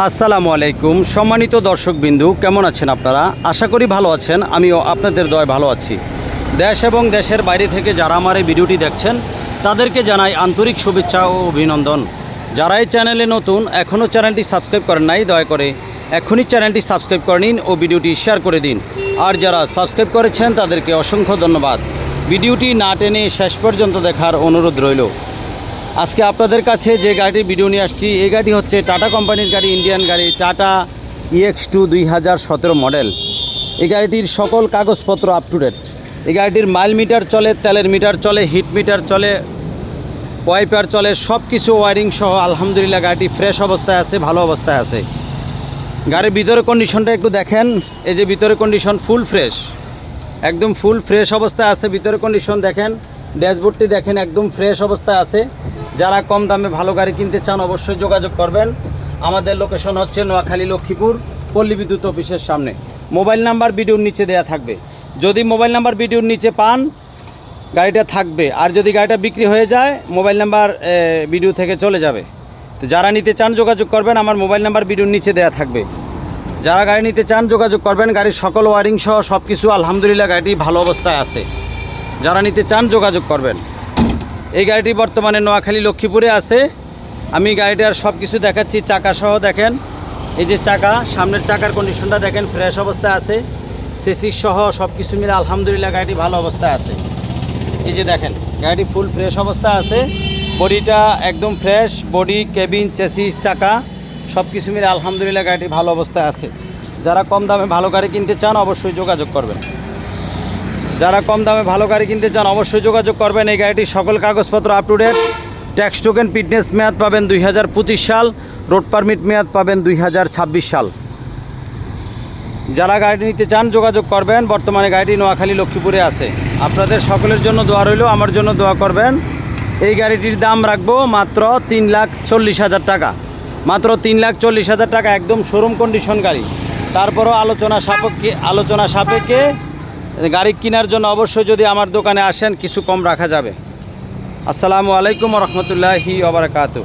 আসসালামু আলাইকুম। সম্মানিত দর্শকবিন্দু, কেমন আছেন আপনারা? আশা করি ভালো আছেন, আমিও আপনাদের দয় ভালো আছি। দেশ এবং দেশের বাইরে থেকে যারা আমার এই ভিডিওটি দেখছেন, তাদেরকে জানাই আন্তরিক শুভেচ্ছা ও অভিনন্দন। যারা এই চ্যানেলে নতুন, এখনও চ্যানেলটি সাবস্ক্রাইব করেন নাই, দয়া করে এখনই চ্যানেলটি সাবস্ক্রাইব করে নিন ও ভিডিওটি শেয়ার করে দিন। আর যারা সাবস্ক্রাইব করেছেন, তাদেরকে অসংখ্য ধন্যবাদ। ভিডিওটি না টেনে শেষ পর্যন্ত দেখার অনুরোধ রইল। আজকে আপনাদের কাছে যে গাড়িটির ভিডিও নিয়ে আসছি, এই গাড়ি হচ্ছে টাটা কোম্পানির গাড়ি ইন্ডিয়ান গাড়ি টাটা ইএক্স টু দুই হাজার সতেরো মডেল এই গাড়িটির সকল কাগজপত্র আপ টু ডেট এই গাড়িটির মাইল মিটার চলে, তেলের মিটার চলে হিট মিটার চলে ওয়াইপার চলে সব কিছু ওয়ারিং সহ আলহামদুলিল্লাহ গাড়িটি ফ্রেশ অবস্থায় আছে, ভালো অবস্থায় আছে। গাড়ির ভিতরে কন্ডিশনটা একটু দেখেন। এই যে ভিতরে কন্ডিশন ফুল ফ্রেশ একদম ফুল ফ্রেশ অবস্থায় আছে, ভিতরে কন্ডিশন দেখেন। ড্যাশবোর্ডটি দেখেন, একদম ফ্রেশ অবস্থায় আছে। যারা কম দামে ভালো গাড়ি কিনতে চান অবশ্যই যোগাযোগ করবেন। আমাদের লোকেশন হচ্ছে নোয়াখালী লক্ষ্মীপুর, পল্লী বিদ্যুৎ অফিসের সামনে। মোবাইল নাম্বার ভিডিওর নিচে দেয়া থাকবে। যদি মোবাইল নাম্বার ভিডিওর নিচে পান, গাড়িটা থাকবে। আর যদি গাড়িটা বিক্রি হয়ে যায়, মোবাইল নাম্বার ভিডিও থেকে চলে যাবে। তো যারা নিতে চান যোগাযোগ করবেন, আমার মোবাইল নাম্বার ভিডিওর নিচে দেয়া থাকবে। যারা গাড়ি নিতে চান যোগাযোগ করবেন, গাড়ির সকল ওয়ারিং সহ সব কিছু আলহামদুলিল্লাহ, গাড়িটি ভালো অবস্থায় আছে। যারা নিতে চান যোগাযোগ করবেন। এই গাড়িটি বর্তমানে নোয়াখালী লক্ষ্মীপুরে আছে। আমি গাড়িটার সব কিছু দেখাচ্ছি, চাকা সহ দেখেন। এই যে চাকা, সামনের চাকার কন্ডিশনটা দেখেন ফ্রেশ অবস্থায় আছে। সেসিস সহ সব কিছু মিলে আলহামদুলিল্লাহ গাড়িটি ভালো অবস্থায় আছে। এই যে দেখেন, গাড়িটি ফুল ফ্রেশ অবস্থায় আছে। বডিটা একদম ফ্রেশ বডি কেবিন চেসিস চাকা, সব কিছু মিলে আলহামদুলিল্লাহ গাড়িটি ভালো অবস্থায় আছে। যারা কম দামে ভালো গাড়ি কিনতে চান, অবশ্যই যোগাযোগ করবেন। যারা কম দামে ভালো গাড়ি কিনতে চান অবশ্যই যোগাযোগ করবেন। এই গাড়িটির সকল কাগজপত্র up to date tax token fitness মেয়াদ পাবেন দুই হাজার পঁচিশ সাল। রোড পারমিট মেয়াদ পাবেন দুই হাজার ছাব্বিশ সাল। যারা গাড়িটি নিতে চান, যোগাযোগ করবেন। বর্তমানে গাড়িটি নোয়াখালী, লক্ষ্মীপুরে আছে। আপনাদের সকলের জন্য দোয়া রইল, আমার জন্য দোয়া করবেন। এই গাড়িটির দাম রাখব মাত্র তিন লাখ চল্লিশ হাজার টাকা। মাত্র তিন লাখ চল্লিশ হাজার টাকা, একদম শোরুম কন্ডিশন গাড়ি। তারপরও আলোচনা সাপেক্ষে আলোচনা সাপেক্ষে গাড়ি কেনার জন্য অবশ্যই যদি আমার দোকানে আসেন, কিছু কম রাখা যাবে। আসসালামু আলাইকুম রহমতুল্লাহি ওবরাকাতু